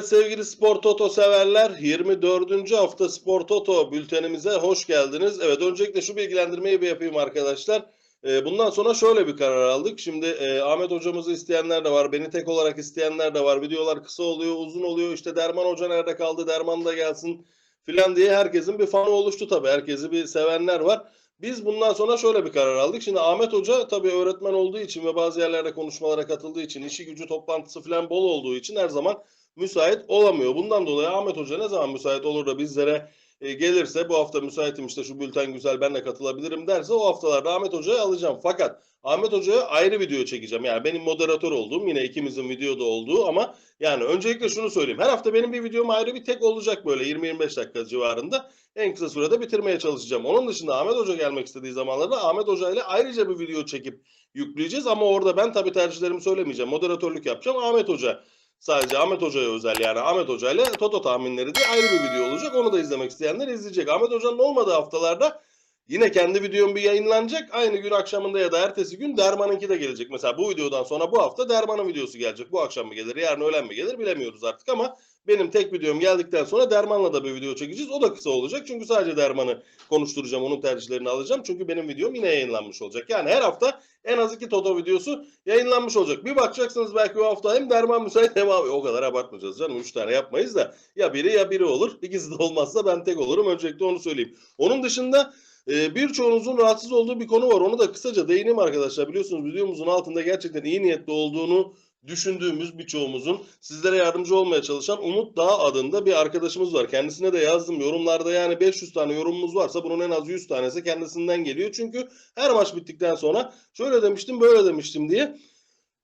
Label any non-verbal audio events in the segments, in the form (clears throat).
Evet sevgili Spor Toto severler 24. hafta Spor Toto bültenimize hoş geldiniz. Evet öncelikle şu bilgilendirmeyi bir yapayım arkadaşlar. Ee, Bundan sonra şöyle bir karar aldık. Şimdi e, Ahmet hocamızı isteyenler de var, beni tek olarak isteyenler de var. Videolar kısa oluyor, uzun oluyor. İşte Derman Hoca nerede kaldı, Derman da gelsin filan diye herkesin bir fanı oluştu tabii. Herkesi bir sevenler var. Biz bundan sonra şöyle bir karar aldık. Şimdi Ahmet Hoca tabii öğretmen olduğu için ve bazı yerlerde konuşmalara katıldığı için, işi gücü toplantısı falan bol olduğu için her zaman müsait olamıyor. Bundan dolayı Ahmet Hoca ne zaman müsait olur da bizlere e, gelirse bu hafta müsaitim işte şu bülten güzel ben de katılabilirim derse o haftalarda Ahmet Hoca'yı alacağım. Fakat Ahmet Hoca'ya ayrı video çekeceğim. Yani benim moderatör olduğum yine ikimizin videoda olduğu ama yani öncelikle şunu söyleyeyim. Her hafta benim bir videom ayrı bir tek olacak böyle 20-25 dakika civarında. En kısa sürede bitirmeye çalışacağım. Onun dışında Ahmet Hoca gelmek istediği zamanlarda Ahmet Hoca ile ayrıca bir video çekip yükleyeceğiz. Ama orada ben tabii tercihlerimi söylemeyeceğim. Moderatörlük yapacağım. Ahmet Hoca Sadece Ahmet Hoca'ya özel yani Ahmet Hoca ile Toto tahminleri diye ayrı bir video olacak. Onu da izlemek isteyenler izleyecek. Ahmet Hoca'nın olmadığı haftalarda yine kendi videom bir yayınlanacak. Aynı gün akşamında ya da ertesi gün Derman'ınki de gelecek. Mesela bu videodan sonra bu hafta Derman'ın videosu gelecek. Bu akşam mı gelir, yarın öğlen mi gelir bilemiyoruz artık ama benim tek videom geldikten sonra Derman'la da bir video çekeceğiz. O da kısa olacak. Çünkü sadece Derman'ı konuşturacağım, onun tercihlerini alacağım. Çünkü benim videom yine yayınlanmış olacak. Yani her hafta en az iki Toto videosu yayınlanmış olacak. Bir bakacaksınız belki o hafta hem Derman müsait hem abi o kadar abartmayacağız canım. Üç tane yapmayız da ya biri ya biri olur. İkisi de olmazsa ben tek olurum. Öncelikle onu söyleyeyim. Onun dışında e, birçoğunuzun rahatsız olduğu bir konu var. Onu da kısaca değineyim arkadaşlar. Biliyorsunuz videomuzun altında gerçekten iyi niyetli olduğunu düşündüğümüz birçoğumuzun sizlere yardımcı olmaya çalışan Umut Dağ adında bir arkadaşımız var. Kendisine de yazdım yorumlarda yani 500 tane yorumumuz varsa bunun en az 100 tanesi kendisinden geliyor. Çünkü her maç bittikten sonra şöyle demiştim böyle demiştim diye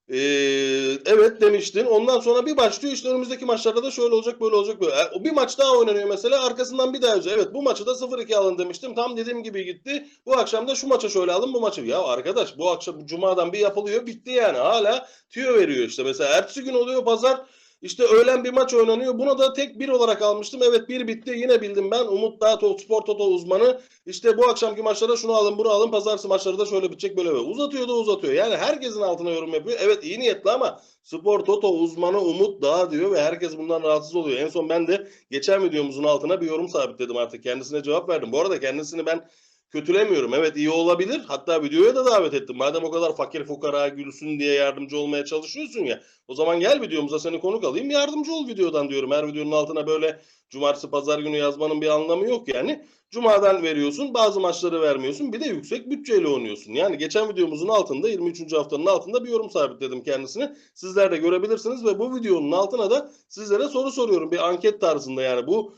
ee, evet demiştin. Ondan sonra bir başlıyor işte önümüzdeki maçlarda da şöyle olacak böyle olacak böyle. E, o bir maç daha oynanıyor mesela arkasından bir daha yazıyor. Evet bu maçı da 0-2 alın demiştim. Tam dediğim gibi gitti. Bu akşam da şu maça şöyle alın bu maçı. Ya arkadaş bu akşam cumadan bir yapılıyor bitti yani. Hala tüyo veriyor işte. Mesela ertesi gün oluyor pazar işte öğlen bir maç oynanıyor. Buna da tek bir olarak almıştım. Evet bir bitti. Yine bildim ben. Umut Dağ to, Spor Toto uzmanı. İşte bu akşamki maçlarda şunu alın bunu alın. Pazartesi maçları da şöyle bitecek böyle böyle. Uzatıyor da uzatıyor. Yani herkesin altına yorum yapıyor. Evet iyi niyetli ama Spor Toto uzmanı Umut Dağ diyor ve herkes bundan rahatsız oluyor. En son ben de geçen videomuzun altına bir yorum sabitledim artık. Kendisine cevap verdim. Bu arada kendisini ben kötülemiyorum. Evet iyi olabilir. Hatta videoya da davet ettim. Madem o kadar fakir fukara gülsün diye yardımcı olmaya çalışıyorsun ya. O zaman gel videomuza seni konuk alayım. Yardımcı ol videodan diyorum. Her videonun altına böyle cumartesi pazar günü yazmanın bir anlamı yok yani. Cumadan veriyorsun bazı maçları vermiyorsun. Bir de yüksek bütçeyle oynuyorsun. Yani geçen videomuzun altında 23. haftanın altında bir yorum sabitledim kendisine. Sizler de görebilirsiniz ve bu videonun altına da sizlere soru soruyorum. Bir anket tarzında yani bu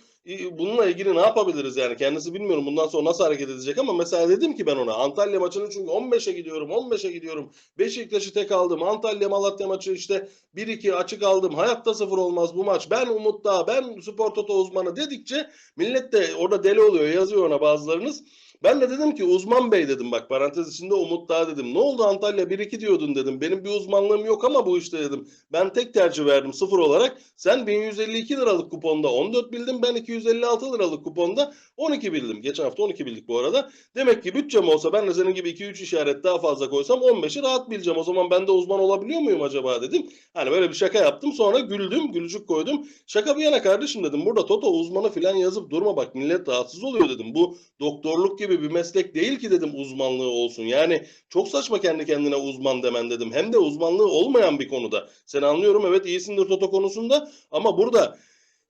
bununla ilgili ne yapabiliriz yani? Kendisi bilmiyorum. Bundan sonra nasıl hareket edecek ama mesela dedim ki ben ona Antalya maçını çünkü 15'e gidiyorum 15'e gidiyorum. Beşiktaş'ı tek aldım. Antalya Malatya maçı işte 1-2 açık aldım. Hayatta sıfır olmaz bu maç. Ben Umut Dağ ben Spor Toto uzmanı dedikçe millet de orada deli oluyor yazıyor ona bazılarınız ben de dedim ki uzman bey dedim bak parantez içinde Umut Dağ dedim. Ne oldu Antalya 1-2 diyordun dedim. Benim bir uzmanlığım yok ama bu işte dedim. Ben tek tercih verdim sıfır olarak. Sen 1152 liralık kuponda 14 bildim. Ben 256 liralık kuponda 12 bildim. Geçen hafta 12 bildik bu arada. Demek ki bütçem olsa ben de senin gibi 2-3 işaret daha fazla koysam 15'i rahat bileceğim. O zaman ben de uzman olabiliyor muyum acaba dedim. Hani böyle bir şaka yaptım sonra güldüm gülücük koydum. Şaka bir yana kardeşim dedim. Burada Toto uzmanı falan yazıp durma bak millet rahatsız oluyor dedim. Bu doktorluk gibi bir meslek değil ki dedim uzmanlığı olsun. Yani çok saçma kendi kendine uzman demen dedim. Hem de uzmanlığı olmayan bir konuda. Sen anlıyorum evet iyisindir Toto konusunda ama burada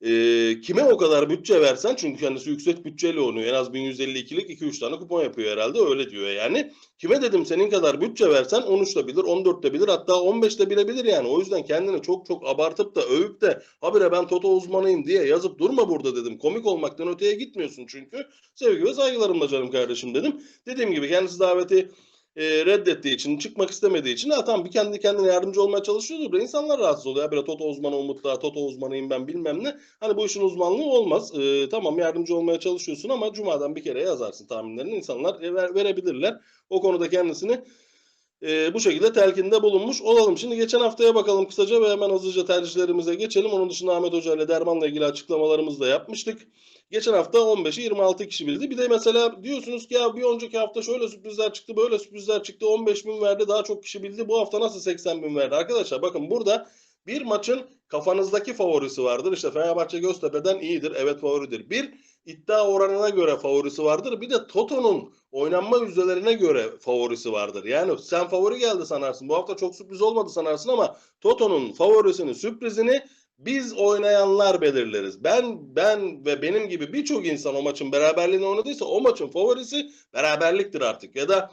e, kime o kadar bütçe versen çünkü kendisi yüksek bütçeyle oynuyor. En az 1152'lik 2-3 tane kupon yapıyor herhalde öyle diyor yani. Kime dedim senin kadar bütçe versen 13 de bilir 14 de bilir hatta 15 de bilebilir yani. O yüzden kendini çok çok abartıp da övüp de habire ben Toto uzmanıyım diye yazıp durma burada dedim. Komik olmaktan öteye gitmiyorsun çünkü. Sevgi ve saygılarımla canım kardeşim dedim. Dediğim gibi kendisi daveti e, reddettiği için, çıkmak istemediği için ha tamam bir kendi kendine yardımcı olmaya çalışıyordur da insanlar rahatsız oluyor. Ya böyle Toto uzmanı Umut da, Toto uzmanıyım ben bilmem ne. Hani bu işin uzmanlığı olmaz. E, tamam yardımcı olmaya çalışıyorsun ama Cuma'dan bir kere yazarsın tahminlerini. insanlar e, ver, verebilirler. O konuda kendisini e, bu şekilde telkinde bulunmuş olalım. Şimdi geçen haftaya bakalım kısaca ve hemen hızlıca tercihlerimize geçelim. Onun dışında Ahmet Hoca ile Derman'la ilgili açıklamalarımızı da yapmıştık. Geçen hafta 15'i 26 kişi bildi. Bir de mesela diyorsunuz ki ya bir önceki hafta şöyle sürprizler çıktı, böyle sürprizler çıktı. 15 bin verdi, daha çok kişi bildi. Bu hafta nasıl 80 bin verdi? Arkadaşlar bakın burada Bir maçın kafanızdaki favorisi vardır. İşte Fenerbahçe Göztepe'den iyidir. Evet favoridir. Bir iddia oranına göre favorisi vardır. Bir de Toto'nun oynanma yüzdelerine göre favorisi vardır. Yani sen favori geldi sanarsın. Bu hafta çok sürpriz olmadı sanarsın ama Toto'nun favorisini, sürprizini biz oynayanlar belirleriz. Ben ben ve benim gibi birçok insan o maçın beraberliğini oynadıysa o maçın favorisi beraberliktir artık. Ya da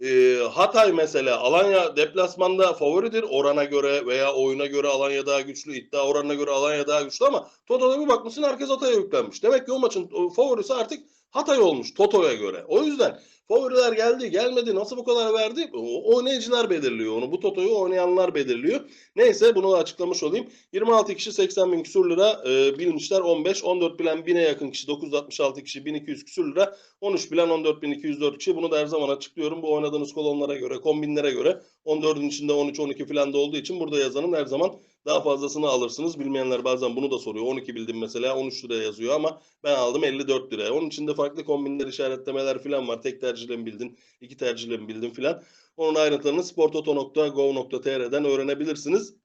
e, Hatay mesela Alanya deplasmanda favoridir orana göre veya oyuna göre Alanya daha güçlü, iddia oranına göre Alanya daha güçlü ama Toto'da bir bakmışsın herkes Hatay'a yüklenmiş. Demek ki o maçın favorisi artık Hatay olmuş Toto'ya göre. O yüzden favoriler geldi gelmedi nasıl bu kadar verdi oynayıcılar belirliyor onu. Bu Toto'yu oynayanlar belirliyor. Neyse bunu da açıklamış olayım. 26 kişi 80 bin küsur lira e, bilmişler 15. 14 bilen 1000'e yakın kişi 966 kişi 1200 küsur lira. 13 bilen 14.204 kişi. Bunu da her zaman açıklıyorum. Bu oynadığınız kolonlara göre, kombinlere göre 14'ün içinde 13-12 falan da olduğu için burada yazanın her zaman daha fazlasını alırsınız. Bilmeyenler bazen bunu da soruyor. 12 bildim mesela 13 liraya yazıyor ama ben aldım 54 liraya. Onun içinde farklı kombinler, işaretlemeler falan var. Tek tercihle mi bildin, iki tercihle mi bildin falan. Onun ayrıntılarını sportoto.gov.tr'den öğrenebilirsiniz. (clears throat)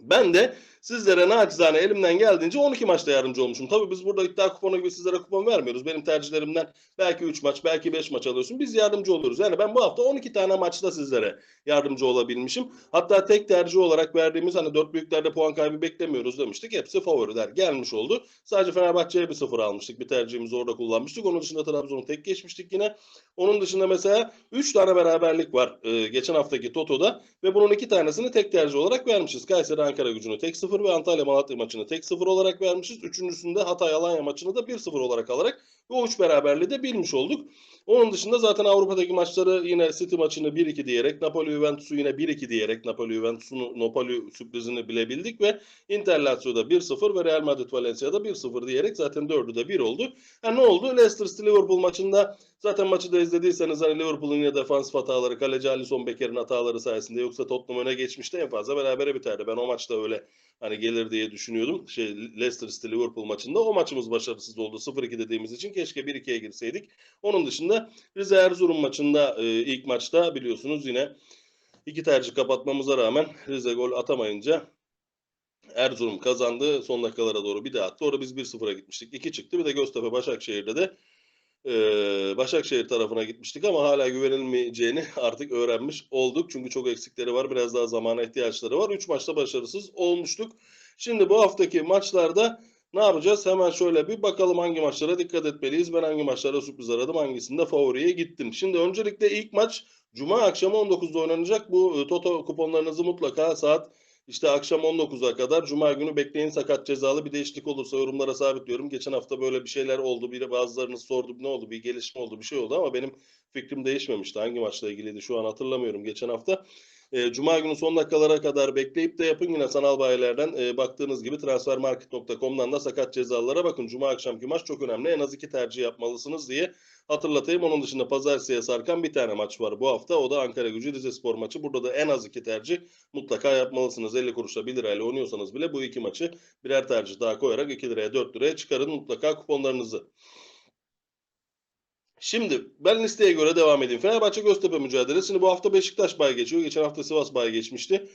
Ben de sizlere naçizane elimden geldiğince 12 maçta yardımcı olmuşum. Tabii biz burada iddia kuponu gibi sizlere kupon vermiyoruz. Benim tercihlerimden belki 3 maç, belki 5 maç alıyorsun. Biz yardımcı oluyoruz. Yani ben bu hafta 12 tane maçta sizlere yardımcı olabilmişim. Hatta tek tercih olarak verdiğimiz hani 4 büyüklerde puan kaybı beklemiyoruz demiştik. Hepsi favoriler gelmiş oldu. Sadece Fenerbahçe'ye bir sıfır almıştık. Bir tercihimizi orada kullanmıştık. Onun dışında Trabzon'u tek geçmiştik yine. Onun dışında mesela 3 tane beraberlik var e, geçen haftaki Toto'da ve bunun 2 tanesini tek tercih olarak vermişiz. Kayseri Ankara gücünü tek 0 ve Antalya Malatya maçını tek 0 olarak vermişiz. Üçüncüsünde Hatay Alanya maçını da 1-0 olarak alarak ve o üç beraberliği de bilmiş olduk. Onun dışında zaten Avrupa'daki maçları yine City maçını 1-2 diyerek, Napoli Juventus'u yine 1-2 diyerek Napoli Juventus'un Napoli sürprizini bilebildik ve Inter Lazio'da 1-0 ve Real Madrid Valencia'da 1-0 diyerek zaten dördü de 1 oldu. Ha, ne oldu? Leicester City Liverpool maçında zaten maçı da izlediyseniz hani Liverpool'un yine defans hataları, kaleci Alisson Becker'in hataları sayesinde yoksa Tottenham öne geçmişti en fazla berabere biterdi. Ben o maçta öyle hani gelir diye düşünüyordum. Şey Leicester City Liverpool maçında o maçımız başarısız oldu. 0-2 dediğimiz için keşke 1-2'ye girseydik. Onun dışında Rize Erzurum maçında e, ilk maçta biliyorsunuz yine iki tercih kapatmamıza rağmen Rize gol atamayınca Erzurum kazandı. Son dakikalara doğru bir daha attı. Orada biz 1-0'a gitmiştik. 2 çıktı. Bir de Göztepe Başakşehir'de de e, Başakşehir tarafına gitmiştik ama hala güvenilmeyeceğini (laughs) artık öğrenmiş olduk. Çünkü çok eksikleri var. Biraz daha zamana ihtiyaçları var. 3 maçta başarısız olmuştuk. Şimdi bu haftaki maçlarda ne yapacağız? Hemen şöyle bir bakalım hangi maçlara dikkat etmeliyiz. Ben hangi maçlara sürpriz aradım, hangisinde favoriye gittim. Şimdi öncelikle ilk maç Cuma akşamı 19'da oynanacak. Bu e, Toto kuponlarınızı mutlaka saat işte akşam 19'a kadar Cuma günü bekleyin sakat cezalı bir değişiklik olursa yorumlara sabitliyorum. Geçen hafta böyle bir şeyler oldu. Bir bazılarınız sordu ne oldu bir gelişme oldu bir şey oldu ama benim fikrim değişmemişti. Hangi maçla ilgiliydi şu an hatırlamıyorum geçen hafta. E, Cuma günü son dakikalara kadar bekleyip de yapın yine sanal bayilerden e, baktığınız gibi transfermarket.com'dan da sakat cezalara bakın. Cuma akşamki maç çok önemli. En az iki tercih yapmalısınız diye hatırlatayım. Onun dışında pazartesiye sarkan bir tane maç var bu hafta. O da Ankara gücü Rize Spor maçı. Burada da en az iki tercih mutlaka yapmalısınız. 50 kuruşla 1 lirayla oynuyorsanız bile bu iki maçı birer tercih daha koyarak 2 liraya 4 liraya çıkarın mutlaka kuponlarınızı. Şimdi ben listeye göre devam edeyim. Fenerbahçe Göztepe mücadelesini bu hafta Beşiktaş bay geçiyor. Geçen hafta Sivas bay geçmişti.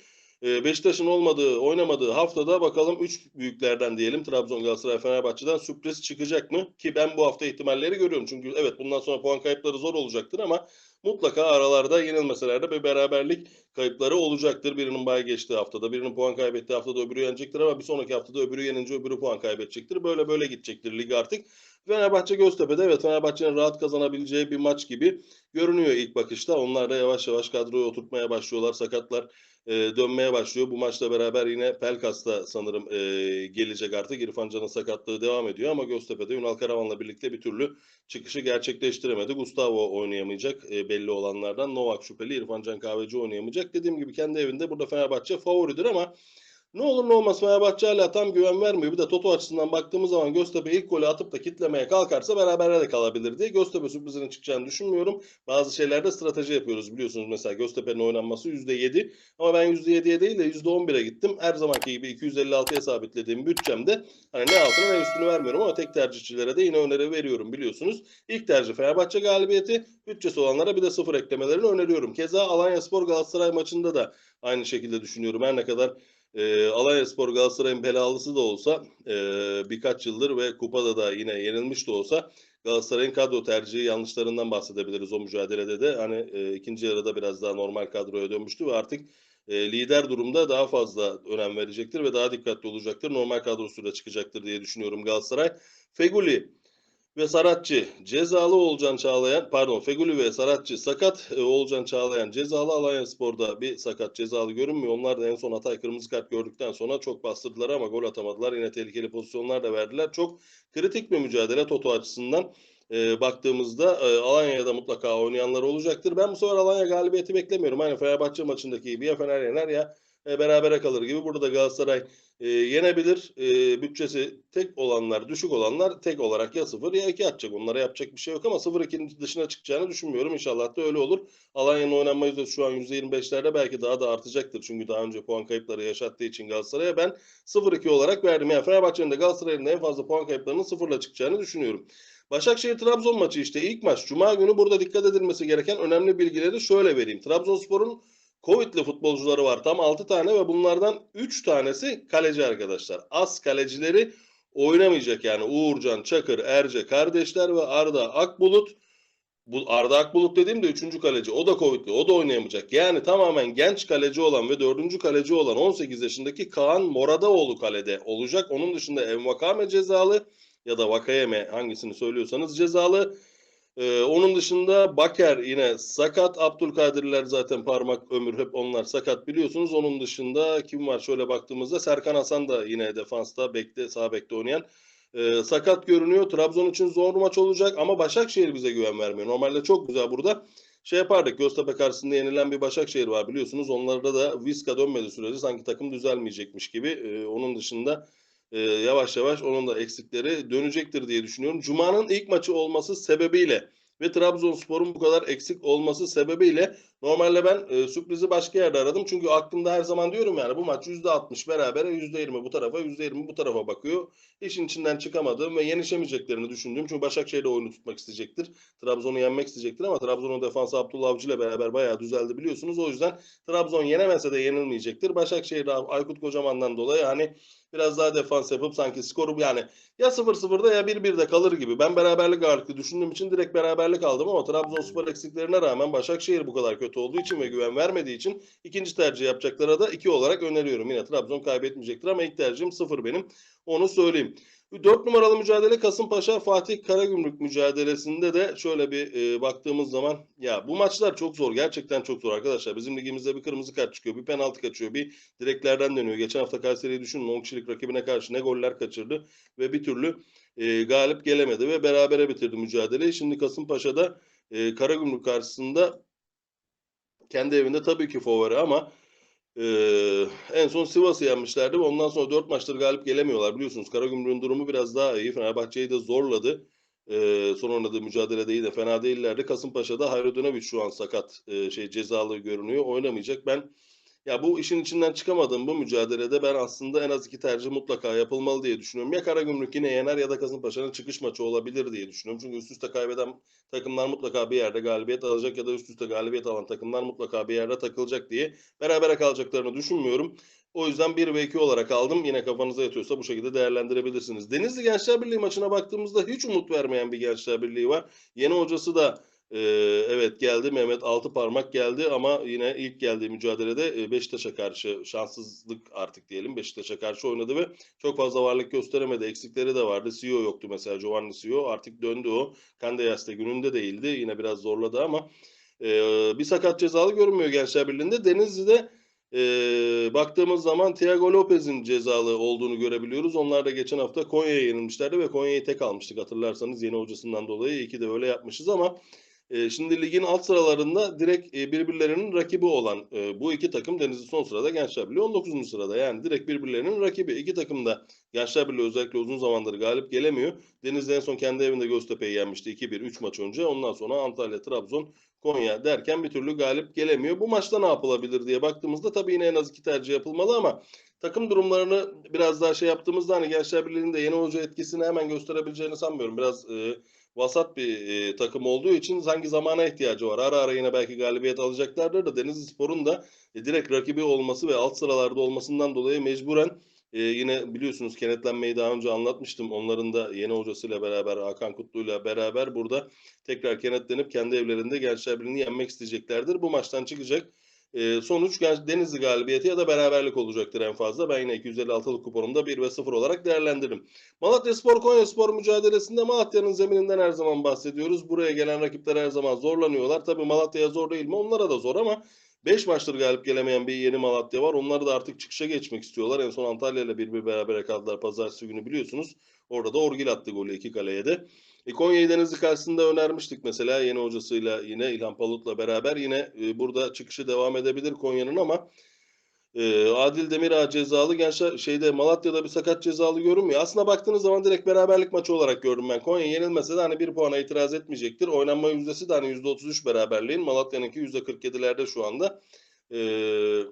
Ee, Beşiktaş'ın olmadığı, oynamadığı haftada bakalım 3 büyüklerden diyelim Trabzon, Galatasaray, Fenerbahçe'den sürpriz çıkacak mı? Ki ben bu hafta ihtimalleri görüyorum. Çünkü evet bundan sonra puan kayıpları zor olacaktır ama mutlaka aralarda yenilmeseler de bir beraberlik kayıpları olacaktır. Birinin bay geçtiği haftada, birinin puan kaybettiği haftada öbürü yenecektir ama bir sonraki haftada öbürü yenince öbürü puan kaybedecektir. Böyle böyle gidecektir lig artık. Fenerbahçe Göztepe'de evet Fenerbahçe'nin rahat kazanabileceği bir maç gibi görünüyor ilk bakışta. Onlar da yavaş yavaş kadroyu oturtmaya başlıyorlar. Sakatlar e, dönmeye başlıyor. Bu maçla beraber yine Pelkas'ta sanırım e, gelecek artık. İrfan Can'ın sakatlığı devam ediyor ama Göztepe'de Ünal Karaman'la birlikte bir türlü çıkışı gerçekleştiremedi. Gustavo oynayamayacak e, belli olanlardan. Novak şüpheli, İrfan Can Kahveci oynayamayacak. Dediğim gibi kendi evinde burada Fenerbahçe favoridir ama ne olur ne olmaz Fenerbahçe hala tam güven vermiyor. Bir de Toto açısından baktığımız zaman Göztepe ilk golü atıp da kitlemeye kalkarsa beraber de kalabilir diye. Göztepe sürprizinin çıkacağını düşünmüyorum. Bazı şeylerde strateji yapıyoruz biliyorsunuz. Mesela Göztepe'nin oynanması %7 ama ben %7'ye değil de %11'e gittim. Her zamanki gibi 256'ya sabitlediğim bütçemde hani ne altını ne üstünü vermiyorum ama tek tercihçilere de yine öneri veriyorum biliyorsunuz. İlk tercih Fenerbahçe galibiyeti. Bütçesi olanlara bir de sıfır eklemelerini öneriyorum. Keza Alanya Spor Galatasaray maçında da aynı şekilde düşünüyorum. Her ne kadar e, Alanyaspor Galatasaray'ın belalısı da olsa e, birkaç yıldır ve kupada da yine yenilmiş de olsa Galatasaray'ın kadro tercihi yanlışlarından bahsedebiliriz o mücadelede de. Hani e, ikinci yarıda biraz daha normal kadroya dönmüştü ve artık e, lider durumda daha fazla önem verecektir ve daha dikkatli olacaktır. Normal kadrosuyla çıkacaktır diye düşünüyorum Galatasaray. Feguli ve Saratçı cezalı Oğulcan Çağlayan pardon Feguli ve Saratçı sakat e, Oğulcan Çağlayan cezalı Alanya Spor'da bir sakat cezalı görünmüyor. Onlar da en son Hatay kırmızı kart gördükten sonra çok bastırdılar ama gol atamadılar. Yine tehlikeli pozisyonlar da verdiler. Çok kritik bir mücadele Toto açısından e, baktığımızda e, Alanya'da mutlaka oynayanlar olacaktır. Ben bu sefer Alanya galibiyeti beklemiyorum. Hani Fenerbahçe maçındaki gibi ya Fener yener ya e, berabere kalır gibi. Burada da Galatasaray e, yenebilir. E, bütçesi tek olanlar, düşük olanlar tek olarak ya 0 ya 2 atacak. Onlara yapacak bir şey yok ama 0-2'nin dışına çıkacağını düşünmüyorum. İnşallah da öyle olur. Alanya'nın oynanma yüzdesi şu an %25'lerde belki daha da artacaktır. Çünkü daha önce puan kayıpları yaşattığı için Galatasaray'a ben 0-2 olarak verdim. Yani Fenerbahçe'nin de Galatasaray'ın en fazla puan kayıplarının sıfırla çıkacağını düşünüyorum. Başakşehir-Trabzon maçı işte ilk maç. Cuma günü burada dikkat edilmesi gereken önemli bilgileri şöyle vereyim. Trabzonspor'un Covid'li futbolcuları var. Tam 6 tane ve bunlardan 3 tanesi kaleci arkadaşlar. Az kalecileri oynamayacak yani Uğurcan, Çakır, Erce kardeşler ve Arda Akbulut. Bu Arda Akbulut dediğim de 3. kaleci. O da Covid'li. O da oynayamayacak. Yani tamamen genç kaleci olan ve 4. kaleci olan 18 yaşındaki Kaan Moradaoğlu kalede olacak. Onun dışında Envakame cezalı ya da Vakayeme hangisini söylüyorsanız cezalı. Ee, onun dışında Baker yine sakat. Abdülkadirler zaten parmak ömür hep onlar sakat biliyorsunuz. Onun dışında kim var şöyle baktığımızda Serkan Hasan da yine defansta bekte sağ bekte oynayan. Ee, sakat görünüyor. Trabzon için zor maç olacak ama Başakşehir bize güven vermiyor. Normalde çok güzel burada şey yapardık. Göztepe karşısında yenilen bir Başakşehir var biliyorsunuz. Onlarda da Viska dönmedi sürece sanki takım düzelmeyecekmiş gibi. Ee, onun dışında e, yavaş yavaş onun da eksikleri dönecektir diye düşünüyorum. Cuma'nın ilk maçı olması sebebiyle ve Trabzonspor'un bu kadar eksik olması sebebiyle normalde ben e, sürprizi başka yerde aradım. Çünkü aklımda her zaman diyorum yani bu maç %60 berabere %20 bu tarafa %20 bu tarafa bakıyor. İşin içinden çıkamadım ve yenişemeyeceklerini düşündüm. Çünkü Başakşehir'de oyunu tutmak isteyecektir. Trabzon'u yenmek isteyecektir ama Trabzon'un defansı Abdullah Avcı ile beraber bayağı düzeldi biliyorsunuz. O yüzden Trabzon yenemese de yenilmeyecektir. Başakşehir Aykut Kocaman'dan dolayı hani biraz daha defans yapıp sanki skoru yani ya 0-0'da ya 1-1'de kalır gibi. Ben beraberlik ağırlıklı düşündüğüm için direkt beraberlik aldım ama Trabzonspor eksiklerine rağmen Başakşehir bu kadar kötü olduğu için ve güven vermediği için ikinci tercih yapacaklara da 2 olarak öneriyorum. Yine Trabzon kaybetmeyecektir ama ilk tercihim 0 benim. Onu söyleyeyim. 4 numaralı mücadele Kasımpaşa Fatih Karagümrük mücadelesinde de şöyle bir e, baktığımız zaman ya bu maçlar çok zor gerçekten çok zor arkadaşlar. Bizim ligimizde bir kırmızı kart çıkıyor, bir penaltı kaçıyor, bir direklerden dönüyor. Geçen hafta Kayseri'yi düşünün 10 kişilik rakibine karşı ne goller kaçırdı ve bir türlü e, galip gelemedi ve berabere bitirdi mücadeleyi. Şimdi Kasımpaşa'da e, Karagümrük karşısında kendi evinde tabii ki favori ama ee, en son Sivas'ı yenmişlerdi ondan sonra 4 maçtır galip gelemiyorlar. Biliyorsunuz Karagümrük'ün durumu biraz daha iyi. Fenerbahçe'yi de zorladı. Ee, son oynadığı mücadelede iyi de fena değillerdi. Kasımpaşa'da Hayrodinovic şu an sakat e, şey cezalı görünüyor. Oynamayacak. Ben ya bu işin içinden çıkamadığım bu mücadelede ben aslında en az iki tercih mutlaka yapılmalı diye düşünüyorum. Ya Karagümrük yine yener ya da Kasımpaşa'nın çıkış maçı olabilir diye düşünüyorum. Çünkü üst üste kaybeden takımlar mutlaka bir yerde galibiyet alacak ya da üst üste galibiyet alan takımlar mutlaka bir yerde takılacak diye berabere kalacaklarını düşünmüyorum. O yüzden 1 ve 2 olarak aldım. Yine kafanıza yatıyorsa bu şekilde değerlendirebilirsiniz. Denizli Gençler Birliği maçına baktığımızda hiç umut vermeyen bir Gençler Birliği var. Yeni hocası da ee, evet geldi Mehmet altı parmak geldi ama yine ilk geldiği mücadelede e, Beşiktaş'a karşı şanssızlık artık diyelim Beşiktaş'a karşı oynadı ve çok fazla varlık gösteremedi. Eksikleri de vardı. CEO yoktu mesela Giovanni CEO artık döndü o. Kandeyas'ta gününde değildi. Yine biraz zorladı ama e, bir sakat cezalı görünmüyor Gençler Birliği'nde. Denizli'de e, baktığımız zaman Thiago Lopez'in cezalı olduğunu görebiliyoruz. Onlar da geçen hafta Konya'ya yenilmişlerdi ve Konya'yı tek almıştık hatırlarsanız yeni hocasından dolayı. İyi ki de öyle yapmışız ama e, şimdi ligin alt sıralarında direkt e, birbirlerinin rakibi olan e, bu iki takım Denizli son sırada Gençler Birliği 19. sırada. Yani direkt birbirlerinin rakibi. İki takım da Gençler Birliği özellikle uzun zamandır galip gelemiyor. Denizli en son kendi evinde Göztepe'yi yenmişti 2-1 3 maç önce. Ondan sonra Antalya, Trabzon, Konya derken bir türlü galip gelemiyor. Bu maçta ne yapılabilir diye baktığımızda tabii yine en az iki tercih yapılmalı ama takım durumlarını biraz daha şey yaptığımızda hani Gençler Birliği'nin de yeni hoca etkisini hemen gösterebileceğini sanmıyorum. Biraz e, vasat bir e, takım olduğu için sanki zamana ihtiyacı var. Ara ara yine belki galibiyet alacaklardır da Denizli Spor'un da e, direkt rakibi olması ve alt sıralarda olmasından dolayı mecburen e, yine biliyorsunuz kenetlenmeyi daha önce anlatmıştım. Onların da yeni hocasıyla beraber Hakan Kutlu'yla beraber burada tekrar kenetlenip kendi evlerinde Gençler Birliği'ni yenmek isteyeceklerdir. Bu maçtan çıkacak e, sonuç Denizli galibiyeti ya da beraberlik olacaktır en fazla. Ben yine 256'lık kuponumda 1 ve 0 olarak değerlendiririm. Malatya Spor Konya Spor mücadelesinde Malatya'nın zemininden her zaman bahsediyoruz. Buraya gelen rakipler her zaman zorlanıyorlar. Tabii Malatya'ya zor değil mi? Onlara da zor ama 5 maçtır galip gelemeyen bir yeni Malatya var. Onlar da artık çıkışa geçmek istiyorlar. En son Antalya ile bir bir berabere kaldılar pazartesi günü biliyorsunuz. Orada da Orgil attı golü iki kaleye de. E, Konya'yı Denizli karşısında önermiştik mesela yeni hocasıyla yine İlhan Palut'la beraber yine e, burada çıkışı devam edebilir Konya'nın ama e, Adil Demirağ cezalı gençler şeyde Malatya'da bir sakat cezalı görünmüyor. Aslında baktığınız zaman direkt beraberlik maçı olarak gördüm ben. Konya yenilmese de hani bir puana itiraz etmeyecektir. Oynanma yüzdesi de hani %33 beraberliğin. Malatya'nınki %47'lerde şu anda. Eee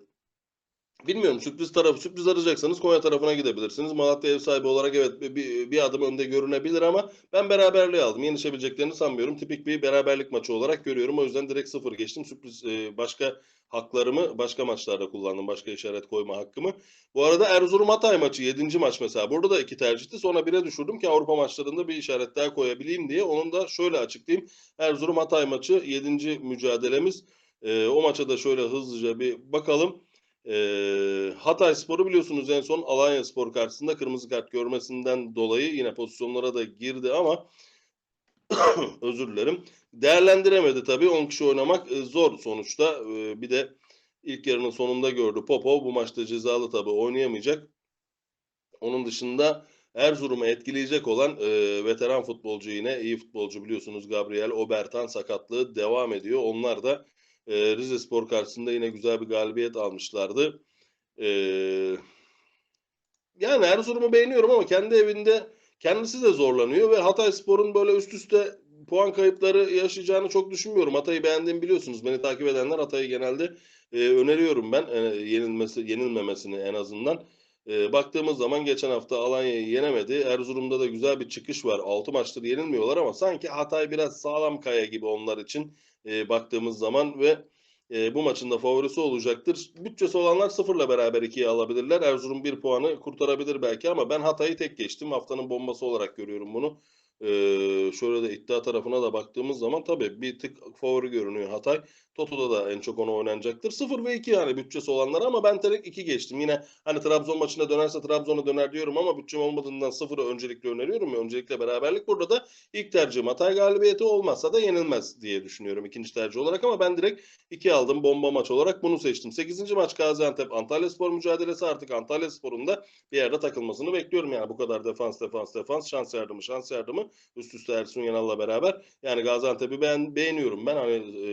Bilmiyorum sürpriz tarafı sürpriz arayacaksanız Konya tarafına gidebilirsiniz. Malatya ev sahibi olarak evet bir, bir adım önde görünebilir ama ben beraberliği aldım. Yenişebileceklerini sanmıyorum. Tipik bir beraberlik maçı olarak görüyorum. O yüzden direkt sıfır geçtim. Sürpriz e, başka haklarımı başka maçlarda kullandım. Başka işaret koyma hakkımı. Bu arada Erzurum Hatay maçı 7. maç mesela. Burada da iki tercihti. Sonra 1'e düşürdüm ki Avrupa maçlarında bir işaret daha koyabileyim diye. Onun da şöyle açıklayayım. Erzurum Hatay maçı 7. mücadelemiz. E, o maça da şöyle hızlıca bir bakalım. Ee, Hatay Spor'u biliyorsunuz en son Alanya Spor karşısında kırmızı kart görmesinden dolayı yine pozisyonlara da girdi ama (coughs) özür dilerim. Değerlendiremedi tabii. 10 kişi oynamak e, zor sonuçta. Ee, bir de ilk yarının sonunda gördü. Popov bu maçta cezalı tabii oynayamayacak. Onun dışında Erzurum'u etkileyecek olan e, veteran futbolcu yine iyi futbolcu biliyorsunuz Gabriel Obertan sakatlığı devam ediyor. Onlar da e, Rize Spor karşısında yine güzel bir galibiyet almışlardı. E, yani Erzurum'u beğeniyorum ama kendi evinde kendisi de zorlanıyor ve Hatay Spor'un böyle üst üste puan kayıpları yaşayacağını çok düşünmüyorum. Hatay'ı beğendiğimi biliyorsunuz. Beni takip edenler Hatay'ı genelde e, öneriyorum ben. E, yenilmesi, yenilmemesini en azından. E, baktığımız zaman geçen hafta Alanya'yı yenemedi. Erzurum'da da güzel bir çıkış var. 6 maçtır yenilmiyorlar ama sanki Hatay biraz sağlam kaya gibi onlar için e, baktığımız zaman ve e, bu maçın da favorisi olacaktır. Bütçesi olanlar sıfırla beraber ikiye alabilirler. Erzurum bir puanı kurtarabilir belki ama ben Hatay'ı tek geçtim. Haftanın bombası olarak görüyorum bunu. Ee, şöyle de iddia tarafına da baktığımız zaman tabii bir tık favori görünüyor Hatay. Toto'da da en çok onu oynanacaktır. 0 ve 2 yani bütçesi olanlar ama ben direkt 2 geçtim. Yine hani Trabzon maçına dönerse Trabzon'a döner diyorum ama bütçem olmadığından 0'ı öncelikle öneriyorum ya. Öncelikle beraberlik. Burada da ilk tercihim Hatay galibiyeti olmazsa da yenilmez diye düşünüyorum ikinci tercih olarak ama ben direkt 2 aldım bomba maç olarak bunu seçtim. 8. maç Gaziantep Antalya Spor mücadelesi artık Antalya Spor'un da bir yerde takılmasını bekliyorum. Yani bu kadar defans defans defans şans yardımı şans yardımı üst üste Ersun Yanal'la beraber. Yani Gaziantep'i ben beğeniyorum ben hani e,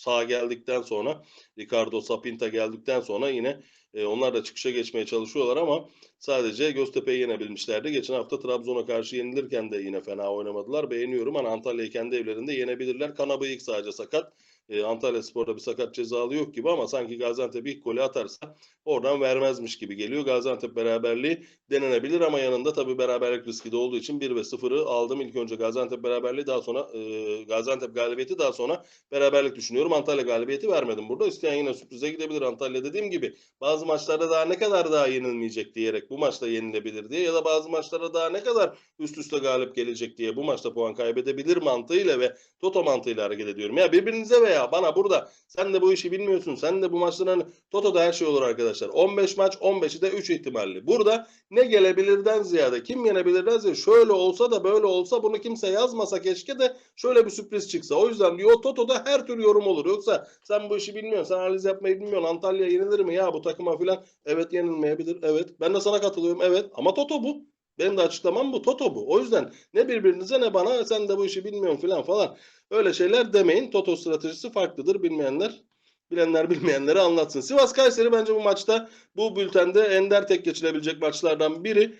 sağ geldikten sonra Ricardo Sapinta geldikten sonra yine e, onlar da çıkışa geçmeye çalışıyorlar ama sadece Göztepe'yi yenebilmişlerdi. Geçen hafta Trabzon'a karşı yenilirken de yine fena oynamadılar. Beğeniyorum ama Antalya'yı kendi evlerinde yenebilirler. Kanabıyık sadece sakat. E, Antalya Spor'da bir sakat cezalı yok gibi ama sanki Gaziantep ilk golü atarsa oradan vermezmiş gibi geliyor. Gaziantep beraberliği denenebilir ama yanında tabii beraberlik riski de olduğu için 1 ve 0'ı aldım. İlk önce Gaziantep beraberliği daha sonra e, Gaziantep galibiyeti daha sonra beraberlik düşünüyorum. Antalya galibiyeti vermedim burada. İsteyen yine sürprize gidebilir. Antalya dediğim gibi bazı maçlarda daha ne kadar daha yenilmeyecek diyerek bu maçta yenilebilir diye ya da bazı maçlarda daha ne kadar üst üste galip gelecek diye bu maçta puan kaybedebilir mantığıyla ve Toto mantığıyla hareket ediyorum. Ya birbirinize veya bana burada sen de bu işi bilmiyorsun. Sen de bu maçların Toto'da her şey olur arkadaşlar. 15 maç 15'i de 3 ihtimalli. Burada ne gelebilirden ziyade kim yenebilirden ziyade şöyle olsa da böyle olsa bunu kimse yazmasa keşke de şöyle bir sürpriz çıksa. O yüzden diyor Toto'da her tür yorum olur. Yoksa sen bu işi bilmiyorsun. Sen analiz yapmayı bilmiyorsun. Antalya yenilir mi ya bu takıma filan? Evet yenilmeyebilir. Evet. Ben de sana katılıyorum. Evet. Ama Toto bu. Benim de açıklamam bu. Toto bu. O yüzden ne birbirinize ne bana sen de bu işi bilmiyorsun filan falan. Öyle şeyler demeyin. Toto stratejisi farklıdır. Bilmeyenler bilenler bilmeyenlere anlatsın. Sivas Kayseri bence bu maçta bu bültende ender tek geçilebilecek maçlardan biri.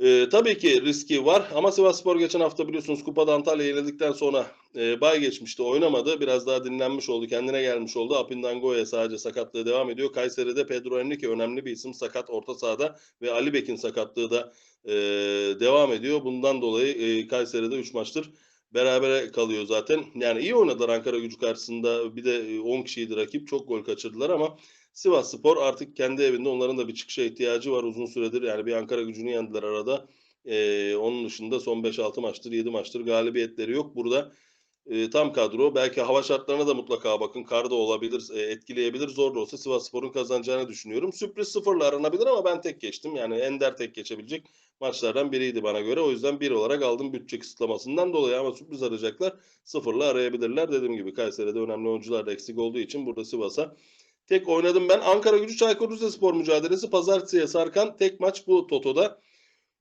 Ee, tabii ki riski var ama Sivas Spor geçen hafta biliyorsunuz Kupa'da Antalya yenildikten sonra e, bay geçmişti oynamadı. Biraz daha dinlenmiş oldu kendine gelmiş oldu. Apindango'ya sadece sakatlığı devam ediyor. Kayseri'de Pedro Henrique önemli bir isim sakat orta sahada ve Ali Bek'in sakatlığı da e, devam ediyor. Bundan dolayı e, Kayseri'de 3 maçtır berabere kalıyor zaten. Yani iyi oynadılar Ankara gücü karşısında. Bir de e, 10 kişiydi rakip. Çok gol kaçırdılar ama Sivas Spor artık kendi evinde onların da bir çıkışa ihtiyacı var uzun süredir. Yani bir Ankara gücünü yendiler arada. Ee, onun dışında son 5-6 maçtır 7 maçtır galibiyetleri yok. Burada e, tam kadro. Belki hava şartlarına da mutlaka bakın. Kar da olabilir, e, etkileyebilir. Zor da olsa Sivas Spor'un kazanacağını düşünüyorum. Sürpriz sıfırla aranabilir ama ben tek geçtim. Yani Ender tek geçebilecek maçlardan biriydi bana göre. O yüzden bir olarak aldım bütçe kısıtlamasından dolayı ama sürpriz arayacaklar. Sıfırla arayabilirler. Dediğim gibi Kayseri'de önemli oyuncular da eksik olduğu için burada Sivas'a tek oynadım ben. Ankara Gücü Çaykur Rizespor mücadelesi pazartesiye sarkan tek maç bu Toto'da.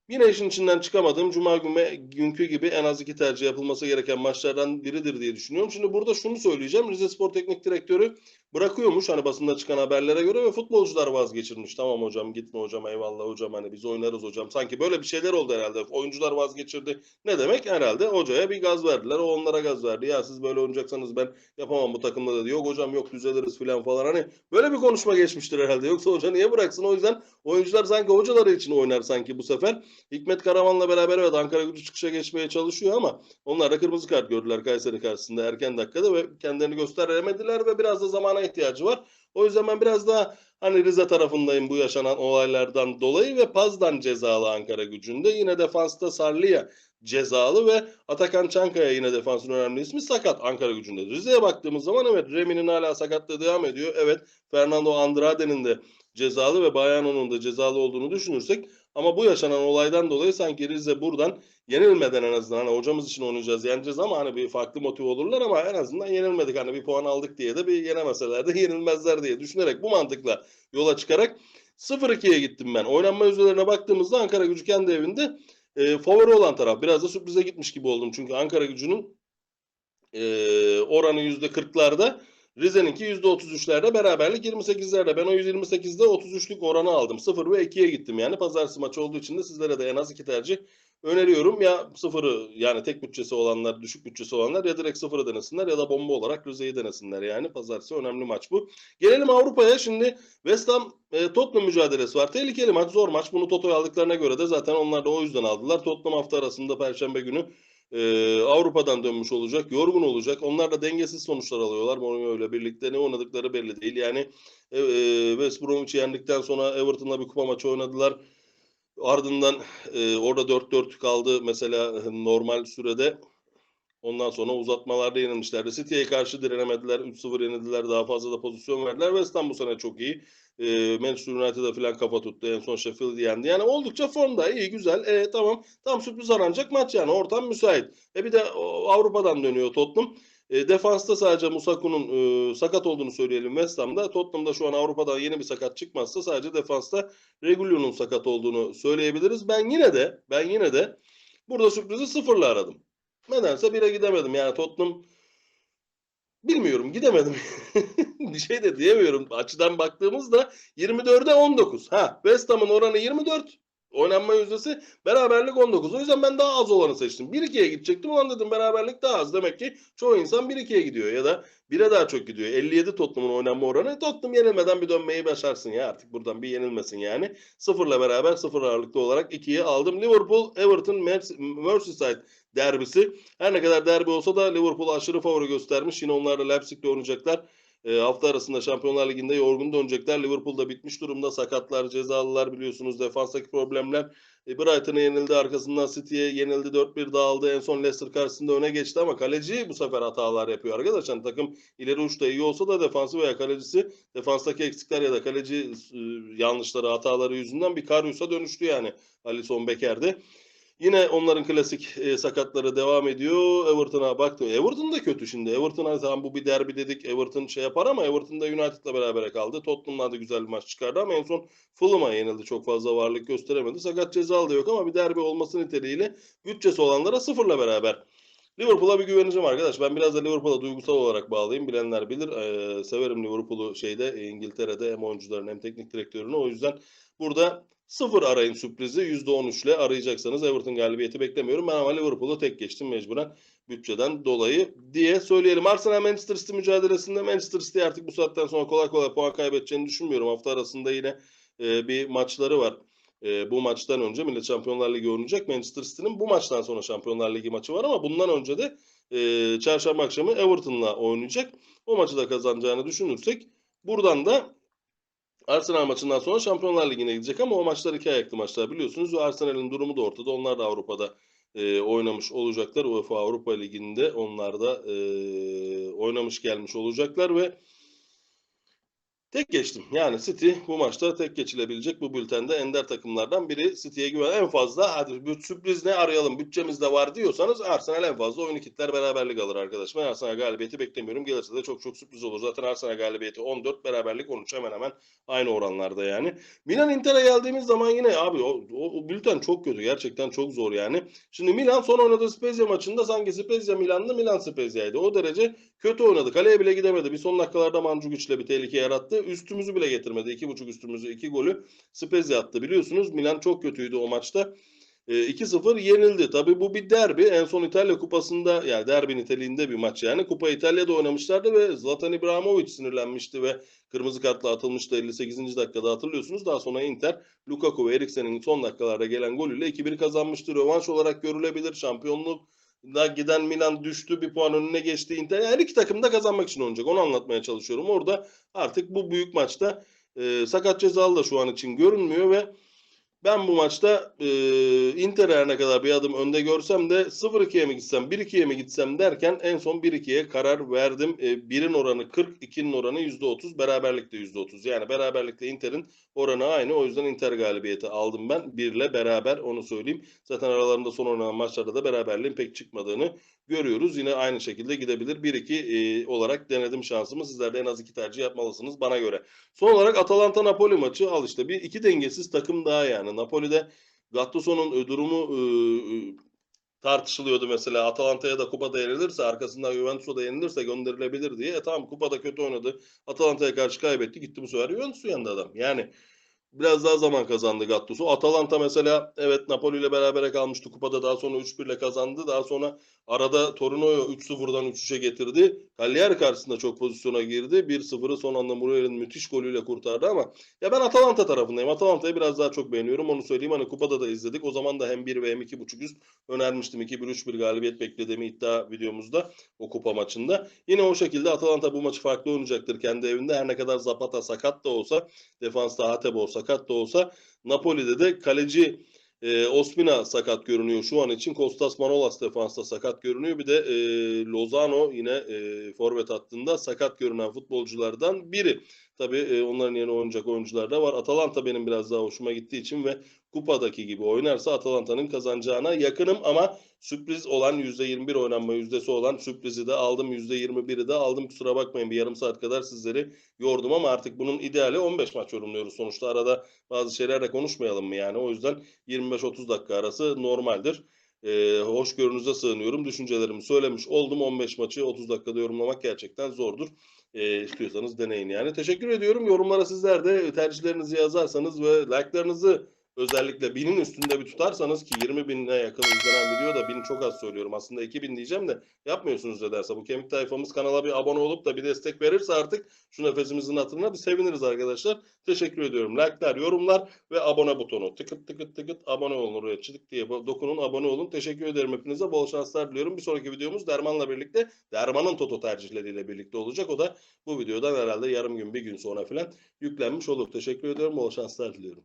Yine işin içinden çıkamadığım Cuma günü, günkü gibi en az iki tercih yapılması gereken maçlardan biridir diye düşünüyorum. Şimdi burada şunu söyleyeceğim. Rize Spor Teknik Direktörü bırakıyormuş hani basında çıkan haberlere göre ve futbolcular vazgeçirmiş. Tamam hocam gitme hocam eyvallah hocam hani biz oynarız hocam. Sanki böyle bir şeyler oldu herhalde. Oyuncular vazgeçirdi. Ne demek? Herhalde hocaya bir gaz verdiler. O onlara gaz verdi. Ya siz böyle oynayacaksanız ben yapamam bu takımda dedi. Yok hocam yok düzeliriz falan falan. Hani böyle bir konuşma geçmiştir herhalde. Yoksa hoca niye bıraksın? O yüzden oyuncular sanki hocaları için oynar sanki bu sefer. Hikmet Karaman'la beraber evet Ankara gücü çıkışa geçmeye çalışıyor ama onlar da kırmızı kart gördüler Kayseri karşısında erken dakikada ve kendilerini gösteremediler ve biraz da zamana ihtiyacı var. O yüzden ben biraz daha hani Rize tarafındayım bu yaşanan olaylardan dolayı ve Paz'dan cezalı Ankara gücünde. Yine defansta Sarlıya cezalı ve Atakan Çankaya yine defansın önemli ismi sakat Ankara gücünde. Rize'ye baktığımız zaman evet Remi'nin hala sakatlığı devam ediyor. Evet Fernando Andrade'nin de cezalı ve Bayano'nun da cezalı olduğunu düşünürsek ama bu yaşanan olaydan dolayı sanki Rize buradan yenilmeden en azından hani hocamız için oynayacağız, yeneceğiz ama hani bir farklı motive olurlar ama en azından yenilmedik. Hani bir puan aldık diye de bir yenemeseler de (laughs) yenilmezler diye düşünerek bu mantıkla yola çıkarak 0-2'ye gittim ben. Oynanma yüzdelerine baktığımızda Ankara gücü kendi evinde e, favori olan taraf. Biraz da sürprize gitmiş gibi oldum. Çünkü Ankara gücünün e, oranı %40'larda Rize'ninki %33'lerde beraberlik 28'lerde. Ben o 128'de 33'lük oranı aldım. 0 ve 2'ye gittim. Yani pazartesi maçı olduğu için de sizlere de en az iki tercih öneriyorum. Ya sıfırı yani tek bütçesi olanlar, düşük bütçesi olanlar ya direkt sıfırı denesinler ya da bomba olarak Rize'yi denesinler. Yani pazartesi önemli maç bu. Gelelim Avrupa'ya. Şimdi West Ham e, Tottenham mücadelesi var. Tehlikeli maç, zor maç. Bunu Toto'ya aldıklarına göre de zaten onlar da o yüzden aldılar. Tottenham hafta arasında Perşembe günü e, Avrupa'dan dönmüş olacak, yorgun olacak. Onlar da dengesiz sonuçlar alıyorlar. Mourinho ile birlikte ne oynadıkları belli değil. Yani e, e, West Bromwich'i yendikten sonra Everton'la bir kupa maçı oynadılar. Ardından e, orada 4-4 kaldı mesela normal sürede. Ondan sonra uzatmalarda yenilmişlerdi. City'ye karşı direnemediler. 3-0 yenildiler. Daha fazla da pozisyon verdiler. West Ham bu sene çok iyi. E, Manchester United'a falan kafa tuttu. En son Sheffield'i yendi. Yani oldukça formda. iyi güzel. E, tamam. Tam sürpriz aranacak maç yani. Ortam müsait. E bir de Avrupa'dan dönüyor Tottenham. E, defansta sadece Musaku'nun e, sakat olduğunu söyleyelim West Ham'da. Tottenham'da şu an Avrupa'dan yeni bir sakat çıkmazsa sadece defansta Regulio'nun sakat olduğunu söyleyebiliriz. Ben yine de ben yine de burada sürprizi sıfırla aradım. Nedense bire gidemedim. Yani Tottenham bilmiyorum gidemedim. bir (laughs) şey de diyemiyorum. Açıdan baktığımızda 24'e 19. Ha West Ham'ın oranı 24. Oynanma yüzdesi beraberlik 19. O yüzden ben daha az olanı seçtim. 1-2'ye gidecektim. Ulan dedim beraberlik daha az. Demek ki çoğu insan 1-2'ye gidiyor ya da 1'e daha çok gidiyor. 57 Tottenham'ın oynanma oranı. Tottenham yenilmeden bir dönmeyi başarsın ya artık buradan bir yenilmesin yani. Sıfırla beraber sıfır ağırlıklı olarak 2'yi aldım. Liverpool, Everton, Merseyside derbisi. Her ne kadar derbi olsa da Liverpool aşırı favori göstermiş. Yine onlar da Leipzig'le oynayacaklar. E, hafta arasında Şampiyonlar Ligi'nde yorgun dönecekler. Liverpool'da bitmiş durumda. Sakatlar, cezalılar biliyorsunuz. Defanstaki problemler. E, Brighton'a yenildi. Arkasından City'ye yenildi. 4-1 dağıldı. En son Leicester karşısında öne geçti ama kaleci bu sefer hatalar yapıyor arkadaşlar. Yani takım ileri uçta iyi olsa da defansı veya kalecisi defanstaki eksikler ya da kaleci e, yanlışları, hataları yüzünden bir Karius'a dönüştü yani. Alisson Beker'de. Yine onların klasik e, sakatları devam ediyor. Everton'a baktım. Everton da kötü şimdi. Everton'a tamam bu bir derbi dedik. Everton şey yapar ama Everton da United'la beraber kaldı. Tottenham'la da güzel bir maç çıkardı ama en son Fulham'a yenildi. Çok fazla varlık gösteremedi. Sakat cezalı da yok ama bir derbi olması niteliğiyle bütçesi olanlara sıfırla beraber. Liverpool'a bir güveneceğim arkadaş. Ben biraz da Liverpool'a duygusal olarak bağlıyım. Bilenler bilir. Ee, severim Liverpool'u şeyde İngiltere'de hem oyuncuların hem teknik direktörünü. O yüzden burada Sıfır arayın sürprizi %13 ile arayacaksanız Everton galibiyeti beklemiyorum. Ben ama Liverpool'u tek geçtim mecburen bütçeden dolayı diye söyleyelim. Arsenal Manchester City mücadelesinde Manchester City artık bu saatten sonra kolay kolay puan kaybedeceğini düşünmüyorum. Hafta arasında yine e, bir maçları var. e, bu maçtan önce Milli Şampiyonlar Ligi oynayacak. Manchester City'nin bu maçtan sonra Şampiyonlar Ligi maçı var ama bundan önce de e, çarşamba akşamı Everton'la oynayacak. O maçı da kazanacağını düşünürsek buradan da Arsenal maçından sonra Şampiyonlar Ligi'ne gidecek ama o maçlar iki ayaklı maçlar biliyorsunuz. Arsenal'in durumu da ortada. Onlar da Avrupa'da e, oynamış olacaklar. UEFA Avrupa Ligi'nde onlar da e, oynamış gelmiş olacaklar ve tek geçtim. Yani City bu maçta tek geçilebilecek bu bültende ender takımlardan biri. City'ye güven en fazla hadi bir sürpriz ne arayalım bütçemiz de var diyorsanız Arsenal en fazla oyunu kitler beraberlik alır arkadaşlar. Ben Arsenal galibiyeti beklemiyorum. Gelirse de çok çok sürpriz olur. Zaten Arsenal galibiyeti 14 beraberlik 13 hemen hemen aynı oranlarda yani. Milan Inter'e geldiğimiz zaman yine abi o, o, o bülten çok kötü. Gerçekten çok zor yani. Şimdi Milan son oynadığı Spezia maçında sanki Spezia Milan'dı Milan Spezia'ydı. O derece kötü oynadı. Kaleye bile gidemedi. Bir son dakikalarda Mandzukic ile bir tehlike yarattı. Üstümüzü bile getirmedi. İki buçuk üstümüzü iki golü Spezia attı. Biliyorsunuz Milan çok kötüydü o maçta. E, 2-0 yenildi. Tabii bu bir derbi. En son İtalya Kupası'nda yani derbi niteliğinde bir maç yani. Kupa İtalya'da oynamışlardı ve Zlatan İbrahimovic sinirlenmişti ve kırmızı kartla atılmıştı 58. dakikada hatırlıyorsunuz. Daha sonra Inter Lukaku ve Eriksen'in son dakikalarda gelen golüyle 2-1 kazanmıştı. Rövanş olarak görülebilir. Şampiyonluk da giden Milan düştü bir puan önüne geçti Inter. Her iki takım da kazanmak için oynayacak. Onu anlatmaya çalışıyorum. Orada artık bu büyük maçta e, sakat cezalı da şu an için görünmüyor ve ben bu maçta e, Inter her ne kadar bir adım önde görsem de 0-2'ye mi gitsem 1-2'ye mi gitsem derken en son 1-2'ye karar verdim. E, birin oranı 40, 2'nin oranı %30, beraberlikte %30. Yani beraberlikte Inter'in oranı aynı. O yüzden Inter galibiyeti aldım ben. 1 ile beraber onu söyleyeyim. Zaten aralarında son oynanan maçlarda da beraberliğin pek çıkmadığını görüyoruz. Yine aynı şekilde gidebilir. 1-2 e, olarak denedim şansımı. Sizler de en az iki tercih yapmalısınız bana göre. Son olarak Atalanta-Napoli maçı al işte. Bir iki dengesiz takım daha yani. Napoli'de Gattuso'nun durumu e, tartışılıyordu mesela. Atalanta'ya da kupada yenilirse arkasından Juventus'a da yenilirse gönderilebilir diye. E tamam kupada kötü oynadı. Atalanta'ya karşı kaybetti. Gitti bu sefer Juventus'u yendi adam. Yani biraz daha zaman kazandı Gattuso. Atalanta mesela evet Napoli ile berabere kalmıştı kupada daha sonra 3-1 ile kazandı. Daha sonra arada Torino'yu 3-0'dan 3-3'e getirdi. Cagliari karşısında çok pozisyona girdi. 1-0'ı son anda Muriel'in müthiş golüyle kurtardı ama ya ben Atalanta tarafındayım. Atalanta'yı biraz daha çok beğeniyorum. Onu söyleyeyim. Hani kupada da izledik. O zaman da hem 1 ve hem 2.5 üst önermiştim. 2-1-3-1 galibiyet beklediğimi iddia videomuzda o kupa maçında. Yine o şekilde Atalanta bu maçı farklı oynayacaktır kendi evinde. Her ne kadar Zapata sakat da olsa, defansta Hatebo sakat da olsa Napoli'de de kaleci e, Ospina sakat görünüyor şu an için. Kostas Manolas defansta sakat görünüyor. Bir de e, Lozano yine e, forvet hattında sakat görünen futbolculardan biri. Tabii e, onların yerine oynayacak oyuncular da var. Atalanta benim biraz daha hoşuma gittiği için ve kupadaki gibi oynarsa Atalanta'nın kazanacağına yakınım ama sürpriz olan %21 oynanma yüzdesi olan sürprizi de aldım. %21'i de aldım. Kusura bakmayın bir yarım saat kadar sizleri yordum ama artık bunun ideali 15 maç yorumluyoruz. Sonuçta arada bazı şeyler de konuşmayalım mı yani? O yüzden 25-30 dakika arası normaldir. Ee, hoşgörünüze sığınıyorum. Düşüncelerimi söylemiş oldum. 15 maçı 30 dakikada yorumlamak gerçekten zordur. Ee, istiyorsanız deneyin yani. Teşekkür ediyorum. Yorumlara sizler de tercihlerinizi yazarsanız ve like'larınızı özellikle binin üstünde bir tutarsanız ki 20 bine yakın izlenen video da bin çok az söylüyorum. Aslında 2000 diyeceğim de yapmıyorsunuz da derse. Bu kemik tayfamız kanala bir abone olup da bir destek verirse artık şu nefesimizin hatırına bir seviniriz arkadaşlar. Teşekkür ediyorum. Like'lar, yorumlar ve abone butonu. Tıkıt tıkıt tıkıt abone olun oraya çıtık diye dokunun abone olun. Teşekkür ederim hepinize. Bol şanslar diliyorum. Bir sonraki videomuz Derman'la birlikte Derman'ın Toto tercihleriyle birlikte olacak. O da bu videodan herhalde yarım gün bir gün sonra falan yüklenmiş olur. Teşekkür ediyorum. Bol şanslar diliyorum.